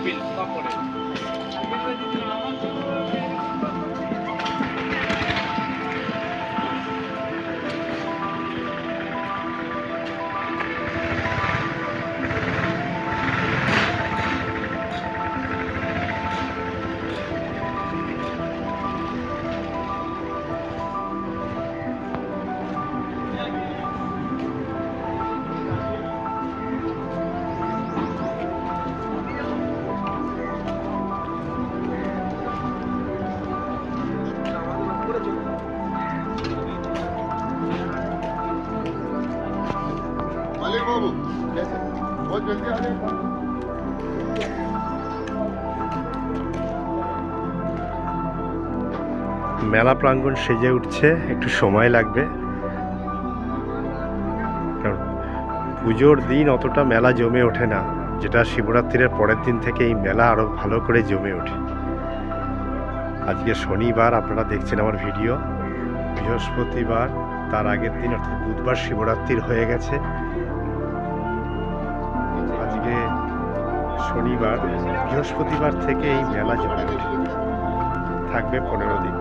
দ্বিতীয় টেবিল তারপরে মেলা প্রাঙ্গণ সেজে উঠছে, একটু সময় লাগবে। কারণ পুজোর দিন অতটা মেলা জমে ওঠে না, যেটা শিবরাত্রির পরের দিন থেকে এই মেলা আরও ভালো করে জমে ওঠে। আজকে শনিবার, আপনারা দেখছেন আমার ভিডিও। বৃহস্পতিবার, তার আগের দিন, অর্থাৎ বুধবার শিবরাত্রির হয়ে গেছে। শনিবার বৃহস্পতিবার থেকে এই মেলা জমে থাকবে পনেরো দিন।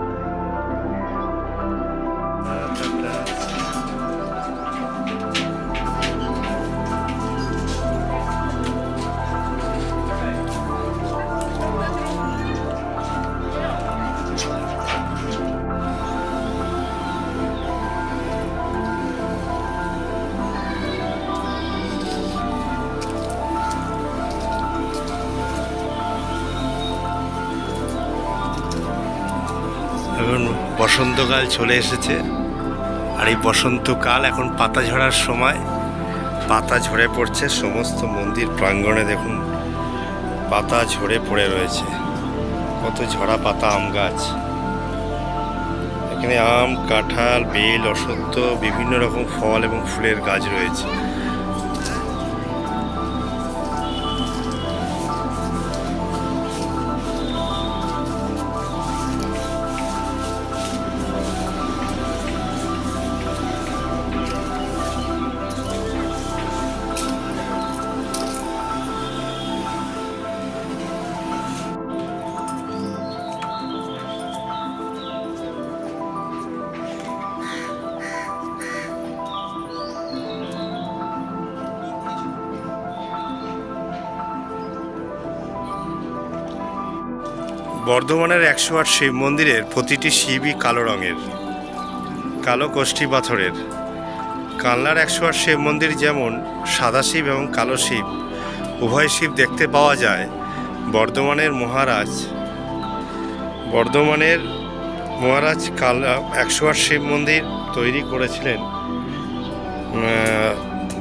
বসন্তকাল চলে এসেছে। আর এই বসন্তকাল এখন পাতা ঝরার সময়। পাতা ঝরে পড়ছে, সমস্ত মন্দির প্রাঙ্গণে দেখুন, পাতা ঝরে পড়ে রয়েছে। কত ঝরা পাতা আম গাছ। এখানে আম, কাঁঠাল, বেল অসত্য বিভিন্ন রকম ফল এবং ফুলের গাছ রয়েছে। বর্ধমানের একশো আট শিব মন্দিরের প্রতিটি শিবই কালো রঙের, কালো কোষ্ঠী পাথরের। কালনার একশো আট শিব মন্দির যেমন সাদা শিব এবং কালো শিব, উভয় শিব দেখতে পাওয়া যায় বর্ধমানের মহারাজ। বর্ধমানের মহারাজ কাল একশো আট শিব মন্দির তৈরি করেছিলেন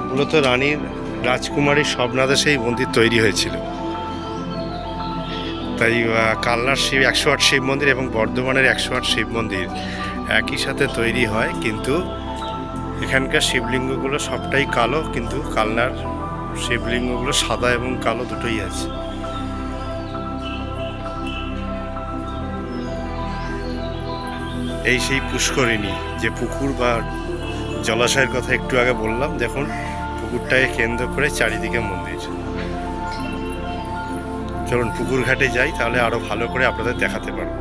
মূলত রানীর রাজকুমারী স্বপ্নাদেশে এই মন্দির তৈরি হয়েছিল। তাই কালনার শিব একশো আট শিব মন্দির এবং বর্ধমানের একশো আট শিব মন্দির একই সাথে তৈরি হয়, কিন্তু এখানকার শিবলিঙ্গগুলো সবটাই কালো, কিন্তু কালনার শিবলিঙ্গগুলো সাদা এবং কালো দুটোই আছে। এই সেই পুষ্করিণী, যে পুকুর বা জলাশয়ের কথা একটু আগে বললাম, দেখুন, পুকুরটাকে কেন্দ্র করে চারিদিকে মন্দির। চলুন পুকুর ঘাটে যাই তাহলে আরও ভালো করে আপনাদের দেখাতে পারব।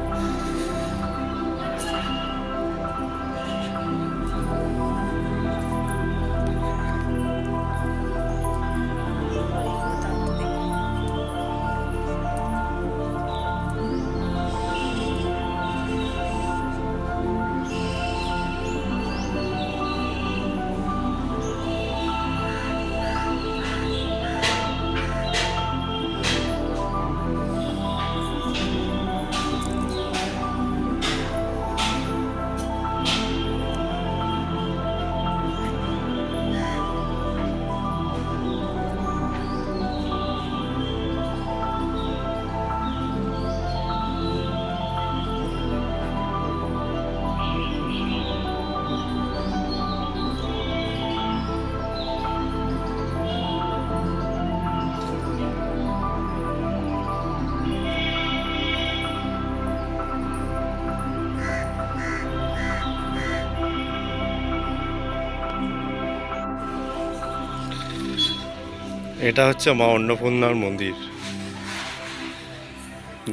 এটা হচ্ছে মা অন্নপূর্ণার মন্দির।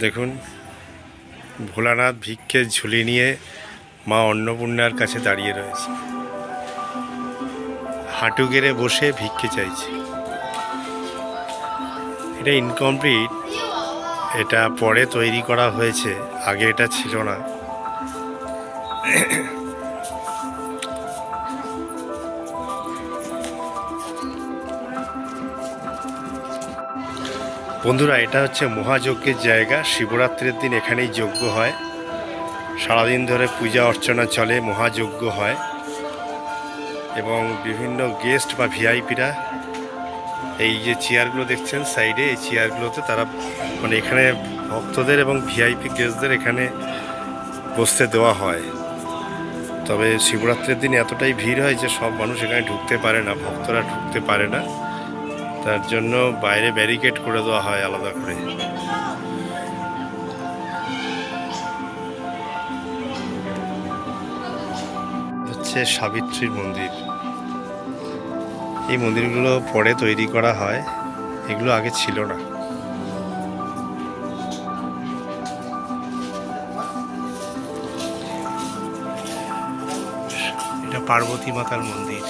দেখুন, ভোলানাথ ভিক্ষে ঝুলি নিয়ে মা অন্নপূর্ণার কাছে দাঁড়িয়ে রয়েছে। হাঁটু গেড়ে বসে ভিক্ষে চাইছে। এটা ইনকমপ্লিট এটা পরে তৈরি করা হয়েছে, আগে এটা ছিল না। বন্ধুরা, এটা হচ্ছে মহাযজ্ঞের জায়গা। শিবরাত্রির দিন এখানেই যজ্ঞ হয়। সারাদিন ধরে পূজা অর্চনা চলে, মহাযজ্ঞ হয়। এবং বিভিন্ন গেস্ট বা ভিআইপিরা এই যে চেয়ারগুলো দেখছেন সাইডে এই চেয়ারগুলোতে তারা মানে এখানে ভক্তদের এবং ভিআইপি গেস্টদের এখানে বসতে দেওয়া হয়। তবে শিবরাত্রির দিন এতটাই ভিড় হয় যে সব মানুষ এখানে ঢুকতে পারে না, ভক্তরা ঢুকতে পারে না। তার জন্য বাইরে ব্যারিকেড করে দেওয়া হয় আলাদা করে। হচ্ছে সাবিত্রীর মন্দির। এই মন্দিরগুলো পরে তৈরি করা হয়। এগুলো আগে ছিল না। এটা পার্বতী মাতার মন্দির।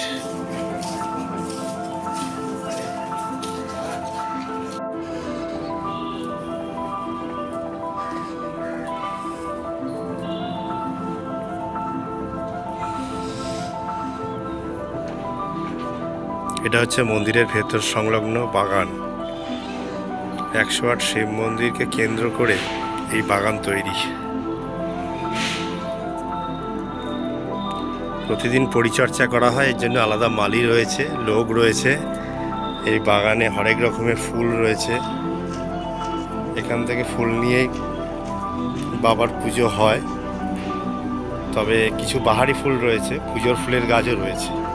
এটা হচ্ছে মন্দিরের ভেতর সংলগ্ন বাগান। একশো আট শিব মন্দিরকে কেন্দ্র করে এই বাগান তৈরি। প্রতিদিন পরিচর্যা করা হয়, এর জন্য আলাদা মালি রয়েছে, লোক রয়েছে। এই বাগানে হরেক রকমের ফুল রয়েছে। এখান থেকে ফুল নিয়েই বাবার পুজো হয়। তবে কিছু বাহারি ফুল রয়েছে, পুজোর ফুলের গাছও রয়েছে।